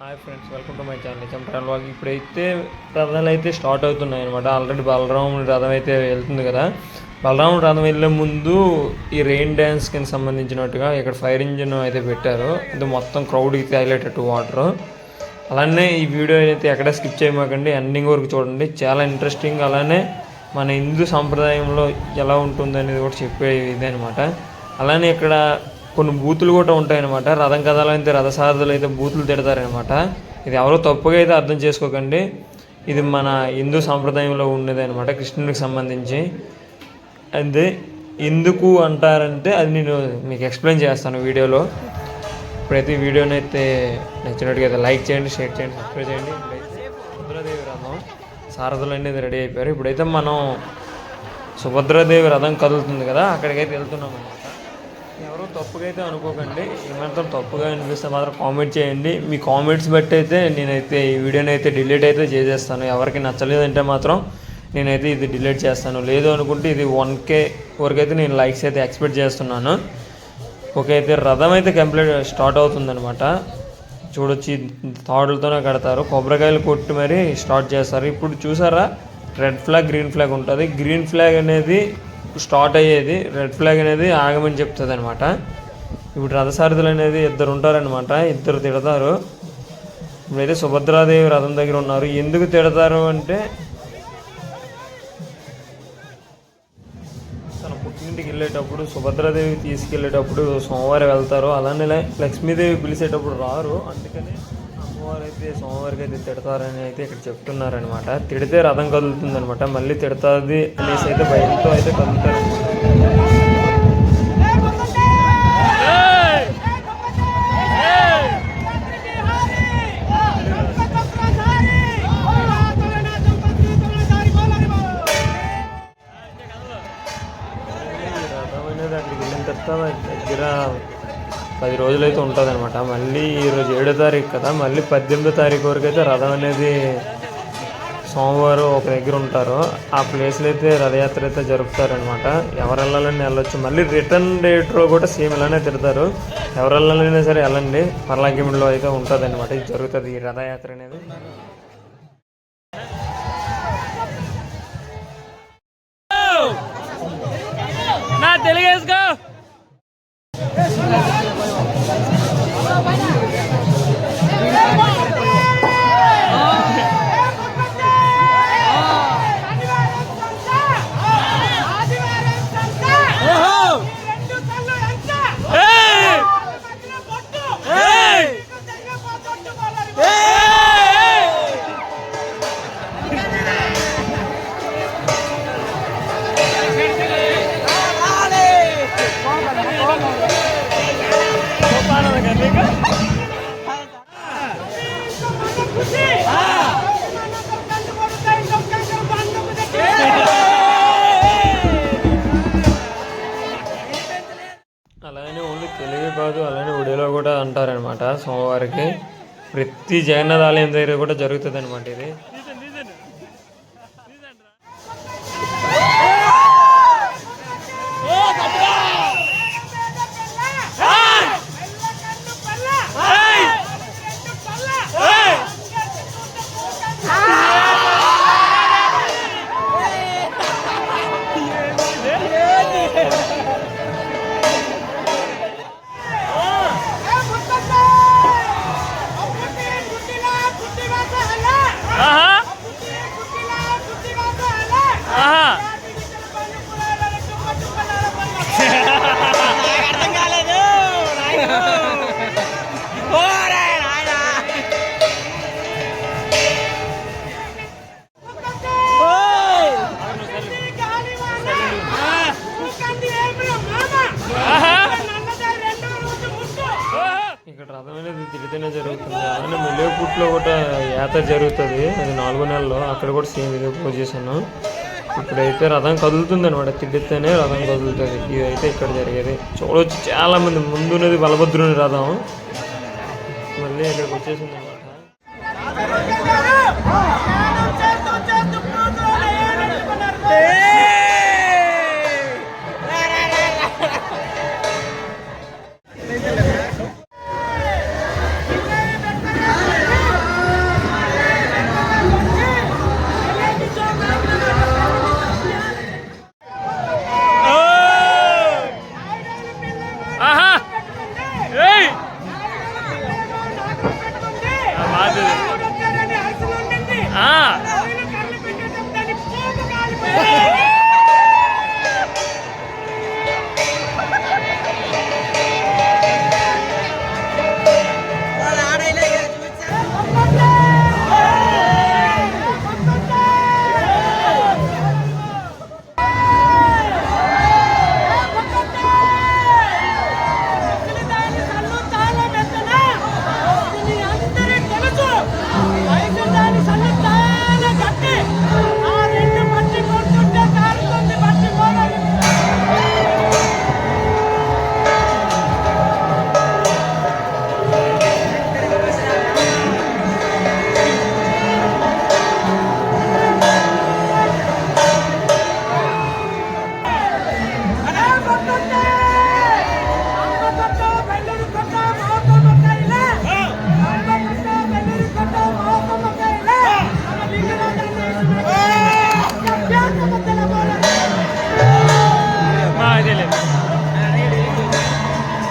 Hi friends welcome to my channel నిజం travel ఇప్పుడైతే రథాలు అయితే స్టార్ట్ అవుతున్నాయి అనమాట ఆల్రెడీ బలరాముడి రథం అయితే వెళ్తుంది కదా. బలరాముడి రథం వెళ్ళే ముందు ఈ రెయిన్ డ్యాన్స్కి సంబంధించినట్టుగా ఇక్కడ ఫైర్ ఇంజిన్ అయితే పెట్టారు. ఇది మొత్తం క్రౌడ్కి తగిలేటట్టు వాటర్ అలానే ఈ వీడియో అయితే ఎక్కడ స్కిప్ చేయమాకండి. ఎండింగ్ వరకు చూడండి. చాలా ఇంట్రెస్టింగ్ అలానే మన హిందూ సంప్రదాయంలో ఎలా ఉంటుంది అనేది కూడా చెప్పే ఇదే అనమాట అలానే ఇక్కడ కొన్ని బూతులు కూడా ఉంటాయన్నమాట. రథం కథలు అయితే రథసారథులు అయితే బూతులు తిడతారనమాట ఇది ఎవరో తప్పుగా అయితే అర్థం చేసుకోకండి. ఇది మన హిందూ సాంప్రదాయంలో ఉండేది అనమాట కృష్ణునికి సంబంధించి. అదే ఎందుకు అంటారంటే అది నేను మీకు ఎక్స్ప్లెయిన్ చేస్తాను వీడియోలో. ప్రతి వీడియోనైతే వీడియోని అయితే నచ్చినట్టుగా లైక్ చేయండి షేర్ చేయండి సబ్స్క్రైబ్ చేయండి. ఇప్పుడైతే సుభద్రాదేవి రథం సారథులు అనేది రెడీ అయిపోయారు. ఇప్పుడైతే మనం సుభద్రాదేవి రథం కదులుతుంది కదా అక్కడికైతే వెళ్తున్నాం అనమాట తప్పుగా అయితే అనుకోకండి ఏమాత్రం తప్పుగా అనిపిస్తే మాత్రం కామెంట్ చేయండి. మీ కామెంట్స్ బట్టి అయితే నేనైతే ఈ వీడియోని అయితే డిలీట్ అయితే చేసేస్తాను. ఎవరికి నచ్చలేదంటే మాత్రం నేనైతే ఇది డిలీట్ చేస్తాను. లేదు అనుకుంటే ఇది వన్ కే వరకు అయితే నేను లైక్స్ అయితే ఎక్స్పెక్ట్ చేస్తున్నాను. ఓకే అయితే రథం అయితే కంప్లీట్ స్టార్ట్ అవుతుందనమాట చూడొచ్చి తాడులతోనే కడతారు. కొబ్బరికాయలు కొట్టి మరీ స్టార్ట్ చేస్తారు. ఇప్పుడు చూసారా? రెడ్ ఫ్లాగ్ గ్రీన్ ఫ్లాగ్ ఉంటుంది. గ్రీన్ ఫ్లాగ్ అనేది స్టార్ట్ అయ్యేది రెడ్ ఫ్లాగ్ అనేది ఆగమని చెప్తుంది అనమాట ఇప్పుడు రథసారథులు అనేది ఇద్దరు ఉంటారనమాట ఇద్దరు తిడతారు. ఇప్పుడైతే సుభద్రాదేవి రథం దగ్గర ఉన్నారు. ఎందుకు తిడతారు అంటే తన పుట్టింటికి వెళ్ళేటప్పుడు సుభద్రాదేవి తీసుకెళ్ళేటప్పుడు సోమవారం వెళ్తారు. అలానే లక్ష్మీదేవి పిలిచేటప్పుడు రారు. అందుకని అమ్మవారు అయితే సోమవారికి అయితే తిడతారని అయితే ఇక్కడ చెప్తున్నారనమాట తిడితే రథం కదులుతుంది అనమాట మళ్ళీ తిడతాది అనేసి అయితే భయంతో అయితే కదులుతారు ఈ రథం అనేది అక్కడికి వెళ్ళిన తర్వాత దగ్గర పది రోజులైతే ఉంటుంది అనమాట మళ్ళీ ఈరోజు ఏడో తారీఖు కదా మళ్ళీ పద్దెనిమిదో తారీఖు వరకు అయితే రథం అనేది సోమవారం ఒక దగ్గర ఉంటారు. ఆ ప్లేస్లో అయితే రథయాత్ర అయితే జరుపుతారనమాట ఎవరు వెళ్ళాలని వెళ్ళొచ్చు. మళ్ళీ రిటర్న్ డేట్లో కూడా సేమ్ ఇలానే తిడతారు. ఎవరు వెళ్ళాలైనా సరే వెళ్ళండి. పర్లాగిమిడిలో అయితే ఉంటుంది అనమాట ఇది జరుగుతుంది ఈ రథయాత్ర అనేది. సోమవారికి ప్రతి జగన్నాథ్ ఆలయం దగ్గర కూడా జరుగుతుంది అనమాట ఇది. యాత్ర జరుగుతుంది. అది నాలుగో నెలలో అక్కడ కూడా సేమ్ ఇదే పొజిషన్ ఇప్పుడైతే రథం కదులుతుంది అనమాట తిడితేనే రథం కదులుతుంది. ఇదైతే ఇక్కడ జరిగేది. చూడవచ్చు చాలా మంది ముందున్నది బలభద్రుని రథం. మళ్ళీ ఇక్కడికి వచ్చేసింది అనమాట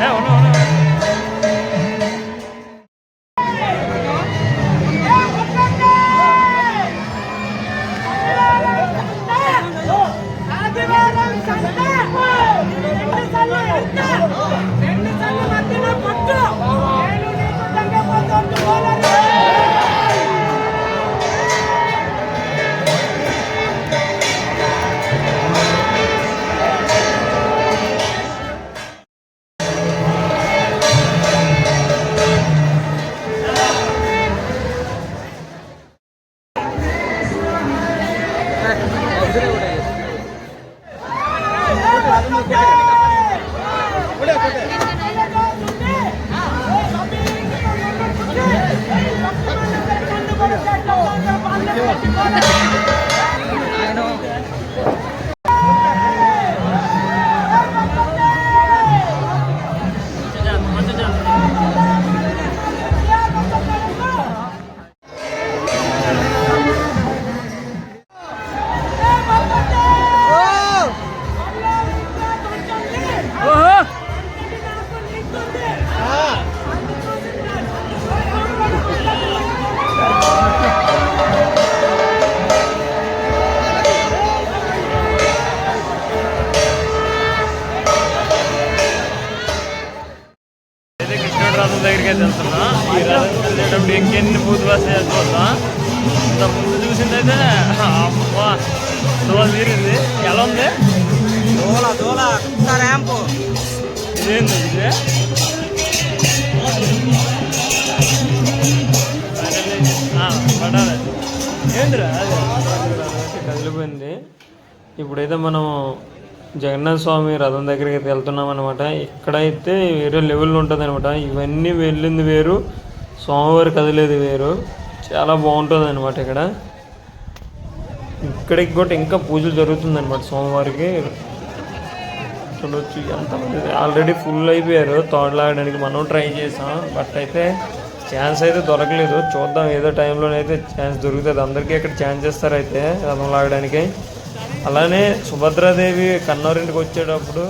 হ্যাঁ ఇంకెన్ని పూజ వస్తాయో చూద్దాం. ఇంత ముందు చూసిందైతే అమ్మా దోల తీరింది. ఎలా ఉంది? దూల దూల ర్యాంపు. ఇదేంది ఇది? పడాలి. ఏందిరా? కదిలిపోయింది. ఇప్పుడైతే మనం జగన్నాథ స్వామి రథం దగ్గరికి అయితే వెళ్తున్నాం అనమాట ఇక్కడైతే వేరే లెవెల్ ఉంటుంది అనమాట ఇవన్నీ వెళ్ళింది వేరు. స్వామివారి కదిలేదు వేరు. చాలా బాగుంటుంది అనమాట ఇక్కడ. ఇక్కడికి కూడా ఇంకా పూజలు జరుగుతుందన్నమాట సోమవారికి స్వామివారికి. చూడొచ్చు ఎంతమంది ఆల్రెడీ ఫుల్ అయిపోయారు. తోడలాడడానికి మనం ట్రై చేసాం. బట్ అయితే ఛాన్స్ అయితే దొరకలేదు. చూద్దాం ఏదో టైంలోనైతే ఛాన్స్ దొరుకుతుంది. అందరికీ ఇక్కడ ఛాన్స్ ఇస్తారు అయితే రథం లాగడానికి అలానే సుభద్రాదేవి కన్నూరింటికి వచ్చేటప్పుడు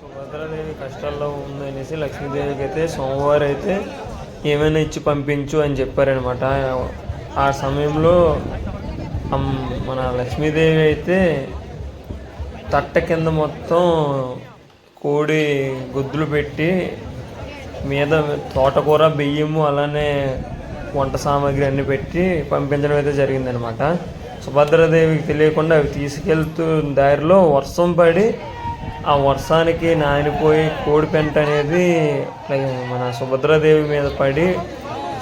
సుభద్రాదేవి కష్టాల్లో ఉందనేసి లక్ష్మీదేవికి అయితే సోమవారం అయితే ఏమైనా ఇచ్చి పంపించు అని చెప్పారనమాట. ఆ సమయంలో మన లక్ష్మీదేవి అయితే తట్ట కింద మొత్తం కోడి గుద్దులు పెట్టి మీద తోటకూర బియ్యము అలానే వంట సామాగ్రి అన్నీ పెట్టి పంపించడం అయితే జరిగిందనమాట. సుభద్రాదేవికి తెలియకుండా అవి తీసుకెళ్తూ దారిలో వర్షం పడి ఆ వర్షానికి నానిపోయి కోడి పెంట అనేది మన సుభద్రాదేవి మీద పడి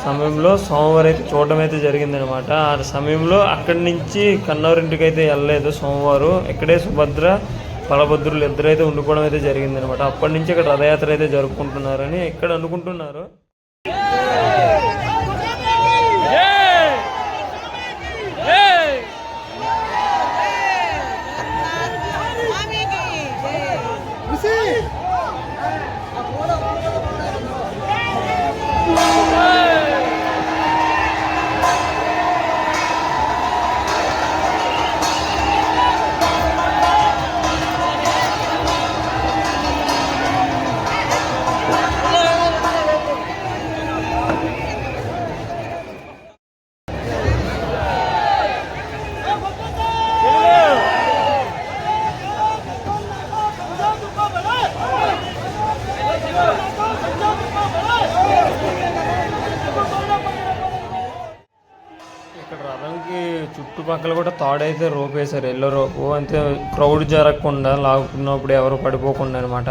సమయంలో సోమవారం అయితే చూడడం అయితే జరిగిందనమాట. ఆ సమయంలో అక్కడి నుంచి కన్నవరింటికి అయితే వెళ్ళలేదు సోమవారం. ఇక్కడే సుభద్ర బలభద్రులు ఇద్దరైతే ఉండిపోవడం అయితే జరిగిందనమాట. అప్పటి నుంచి ఇక్కడ రథయాత్ర అయితే జరుపుకుంటున్నారని ఇక్కడ అనుకుంటున్నారు. ఆడైతే రోప్ వేశారు ఎల్లో రోపు. అంతే క్రౌడ్ జరగకుండా లాగుతున్నప్పుడు ఎవరు పడిపోకుండా అనమాట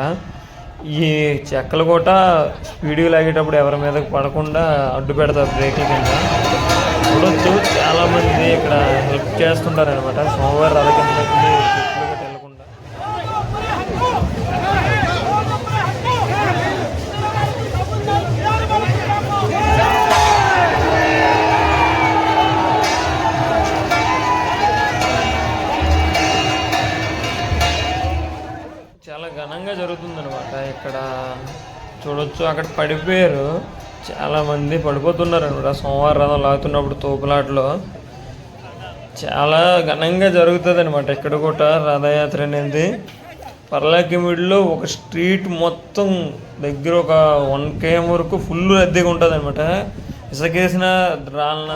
ఈ చెక్కలు కూడా స్పీడ్గా లాగేటప్పుడు ఎవరి మీదకి పడకుండా అడ్డు పెడతారు బ్రేకుల కింద. చూడొచ్చు చాలా మంది ఇక్కడ హెల్ప్ చేస్తుంటారు అనమాట సోమవారం రథ ఘనంగా ఇక్కడ చూడొచ్చు అక్కడ పడిపోయారు. చాలా మంది పడిపోతున్నారు అనమాట సోమవారం రథం లాగుతున్నప్పుడు తోపులాటలో. చాలా ఘనంగా జరుగుతుంది అనమాట ఇక్కడ కూడా రథయాత్ర అనేది. పర్లాకిమిడిలో ఒక స్ట్రీట్ మొత్తం దగ్గర ఒక వన్ కేఎం వరకు ఫుల్ రద్దీగా ఉంటుంది అనమాట ఇసకేసిన రాళ్ళ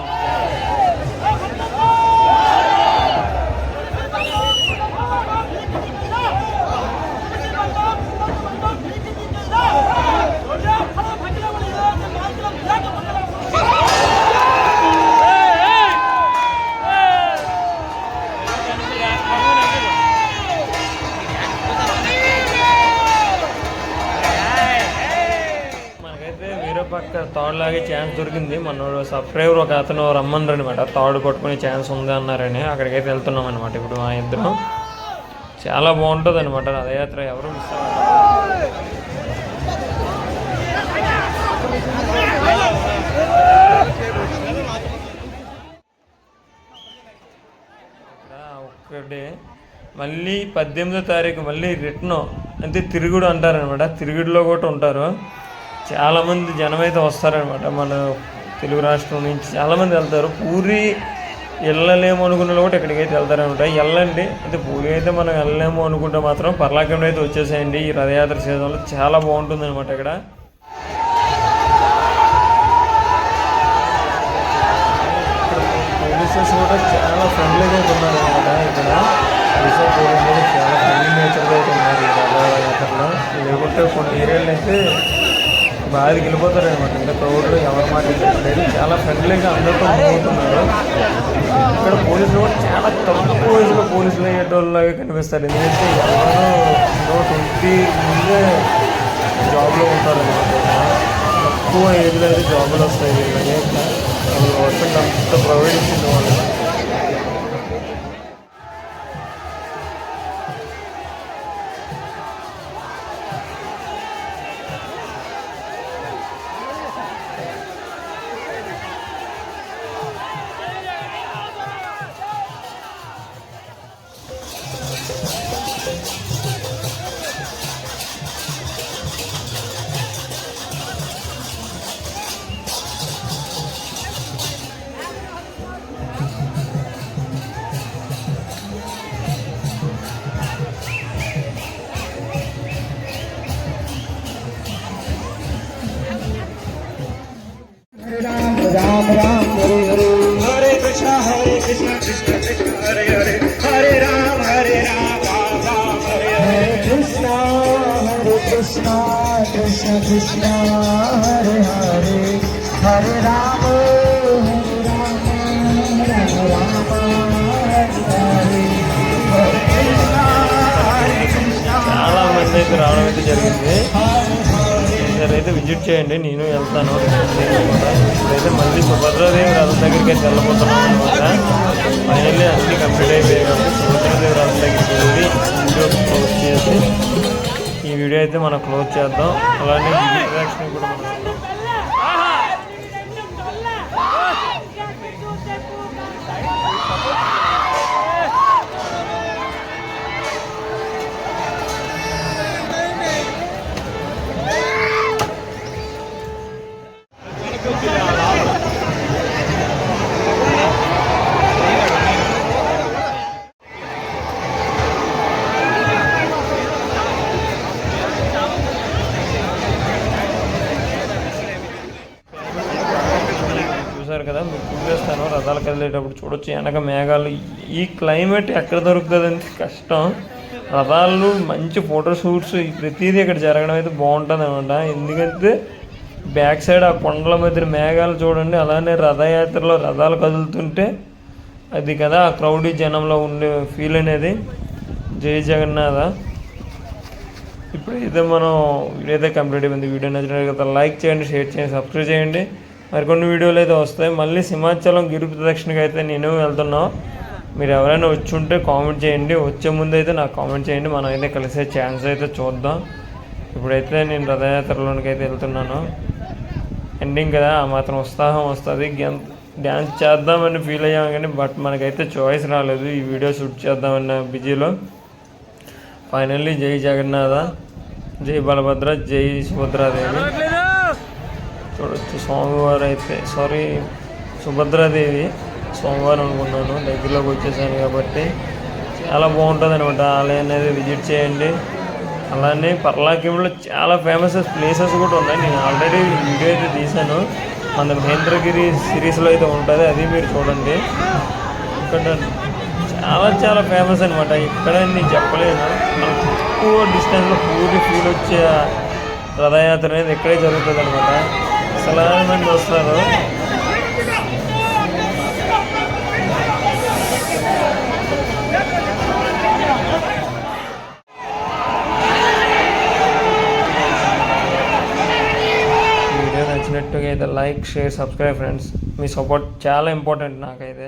పక్క ఛాన్స్ దొరికింది. మన సబ్స్క్రైబర్ ఒక అతను రమ్మన్నారు అనమాట తాడు పట్టుకునే ఛాన్స్ ఉంది అన్నారని అక్కడికైతే వెళ్తున్నాం అనమాట ఇప్పుడు మా ఇద్దరం. చాలా బాగుంటుంది అనమాట రథయాత్ర ఎవరు మిస్ ఒక్కడే. మళ్ళీ పద్దెనిమిదో తారీఖు మళ్ళీ రిటర్న్. అంటే తిరుగుడు అంటారనమాట తిరుగుడులో కూడా ఉంటారు. చాలామంది జనం అయితే వస్తారనమాట. మన తెలుగు రాష్ట్రం నుంచి చాలామంది వెళ్తారు. పూరి వెళ్ళలేము అనుకున్న వాళ్ళు కూడా ఇక్కడికైతే వెళ్తారనమాట. వెళ్ళండి. అంటే పూరి అయితే మనం వెళ్ళలేము అనుకుంటే మాత్రం పర్లాకంలో అయితే వచ్చేసేయండి. ఈ రథయాత్ర సీజన్లో చాలా బాగుంటుంది అనమాట ఇక్కడ. పోలీసెస్ కూడా చాలా ఫ్రెండ్లీగా అయితే ఉన్నారు అనమాట ఇక్కడ. విశాఖ పోలీసులు చాలా ఫ్రెండ్లీ నేచర్గా అయితే ఉన్నారు ఈ రథయాత్రలో. లేకుంటే కొన్ని ఏరియాలు అయితే బాధకి వెళ్ళిపోతారు అనమాట. ఇంకా క్రౌడ్లో ఎవరి మాట లేదు చాలా ఫ్రెండ్లీగా అందరితో పోతున్నారు ఇక్కడ పోలీసులు కూడా చాలా తక్కువ వయసులో పోలీసులు అయ్యేటోళ్ళలాగా కనిపిస్తారు. ఎందుకంటే ఎవరో ట్వంటీ ముందే జాబ్లో ఉంటారు అనమాట తక్కువ ఏజ్లో అయితే జాబులు వస్తాయి వీళ్ళకి. వర్షం అంత ప్రొవైడ్ ఇచ్చింది వాళ్ళు. కృష్ణ హరే హరే హరే రామ చాలా మంది అయితే రావడం అయితే జరిగింది. సరే అయితే విజిట్ చేయండి నేను వెళ్తాను. అయితే మళ్ళీ సుభద్రాదేవి రథం దగ్గరికి అయితే వెళ్ళబోతున్నాను అనమాట ఫైనల్లీ అన్నీ కంప్లీట్ అయిపోయాయి కాబట్టి సుభద్రాదేవి రథం దగ్గరికి వెళ్ళి వీడియో పోస్ట్ చేసి వీడియో అయితే మనం క్లోజ్ చేద్దాం. అలానే ఇంట్రాక్షన్ కూడా మనం వెళ్ళేటప్పుడు చూడొచ్చు. వెనక మేఘాలు ఈ క్లైమేట్ ఎక్కడ దొరుకుతుందంటే కష్టం. రథాలు మంచి ఫోటోషూట్స్ ప్రతిదీ ఇక్కడ జరగడం అయితే బాగుంటుంది అనమాట ఎందుకంటే బ్యాక్ సైడ్ ఆ కొండల మధ్య మేఘాలు చూడండి అలానే రథయాత్రలో రథాలు కదులుతుంటే అది కదా ఆ క్రౌడీ జనంలో ఉండే ఫీల్ అనేది. జై జగన్నాథ. ఇప్పుడైతే మనం వీడియో అయితే కంప్లీట్ అయిపోయింది. వీడియో నచ్చినట్లయితే లైక్ చేయండి షేర్ చేయండి సబ్స్క్రైబ్ చేయండి. మరికొన్ని వీడియోలు అయితే వస్తాయి. మళ్ళీ సింహాచలం గిరి ప్రదక్షిణకి అయితే నేను వెళ్తున్నాం. మీరు ఎవరైనా వచ్చి ఉంటే కామెంట్ చేయండి. వచ్చే ముందు అయితే నాకు కామెంట్ చేయండి. మనం అయితే కలిసే ఛాన్స్ అయితే చూద్దాం. ఇప్పుడైతే నేను రథయాత్రలోనికి అయితే వెళ్తున్నాను. ఎండింగ్ కదా ఆ మాత్రం ఉత్సాహం వస్తుంది. డ్యాన్స్ చేద్దామని ఫీల్ అయ్యాం కానీ బట్ మనకైతే చాయిస్ రాలేదు. ఈ వీడియో షూట్ చేద్దామన్న బిజీలో. ఫైనల్లీ జై జగన్నాథ జై బలభద్ర జై సుభద్రాదేవి. చూడొచ్చు. స్వామివారు అయితే సారీ సుభద్రాదేవి సోమవారం అనుకున్నాను. దగ్గరలోకి వచ్చేసాను కాబట్టి చాలా బాగుంటుంది అనమాట ఆలయం అనేది విజిట్ చేయండి. అలానే పర్లాకింలో చాలా ఫేమస్ ప్లేసెస్ కూడా ఉన్నాయి. నేను ఆల్రెడీ వీడియో అయితే తీశాను. మన మహేంద్రగిరి సిరీస్లో అయితే ఉంటుంది. అది మీరు చూడండి. ఇక్కడ చాలా చాలా ఫేమస్ అనమాట ఇక్కడ నేను చెప్పలేను. మనకు తక్కువ డిస్టెన్స్లో పూర్తి ఫీల్ వచ్చే రథయాత్ర అనేది ఇక్కడే జరుగుతుంది అనమాట చాలా మంది వస్తారు వీడియో నచ్చినట్టుగా అయితే లైక్ షేర్ సబ్స్క్రైబ్ ఫ్రెండ్స్. మీ సపోర్ట్ చాలా ఇంపార్టెంట్ నాకైతే.